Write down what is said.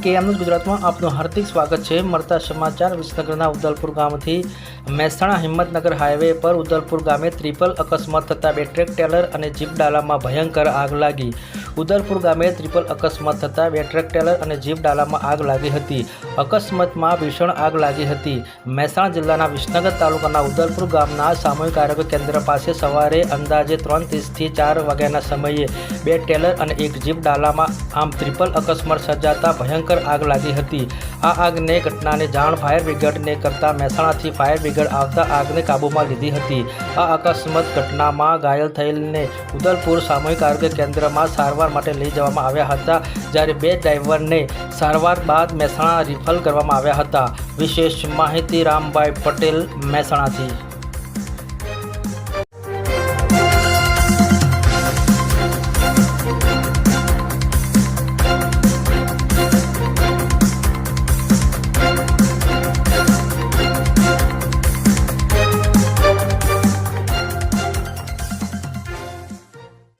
કે એમનું ગુજરાતમાં આપનું હાર્દિક સ્વાગત છે. મળતા સમાચાર વિસનગરના ઉદલપુર ગામથી મહેસાણા હિંમતનગર હાઈવે પર ઉદલપુર ગામે ત્રિપલ અકસ્માત થતાં બે ટ્રેક ટેલર અને જીપ ડાલામાં ભયંકર આગ લાગી. ઉદલપુર ગામે ત્રિપલ અકસ્માત થતાં બે ટ્રેક ટેલર અને જીપ ડાલામાં આગ લાગી હતી. અકસ્માતમાં ભીષણ આગ લાગી હતી. મહેસાણા જિલ્લાના વિસનગર તાલુકાના ઉદલપુર ગામના સામૂહિક આરોગ્ય કેન્દ્ર પાસે સવારે અંદાજે ત્રણ ત્રીસથી ચાર વાગ્યાના સમયે બે ટેલર અને એક જીપ ડાલામાં આમ ત્રિપલ અકસ્માત સર્જાતા ભયંકર આગ લાગી હતી. આ આગને ઘટનાને જાણ ફાયર બ્રિગેડને કરતા મહેસાણાથી ફાયર બ્રિગેડ આવતા આગને કાબૂમાં લીધી હતી. આ અકસ્માત ઘટનામાં ઘાયલ થયેલને ઉદલપુર સામૂહિક આરોગ્ય કેન્દ્રમાં સારવાર માટે લઈ જવામાં આવ્યા હતા, જ્યારે બે ડ્રાઈવરને સારવાર બાદ મહેસાણા રિફર કરવામાં આવ્યા હતા. વિશેષ માહિતી રામભાઈ પટેલ, મહેસાણાથી.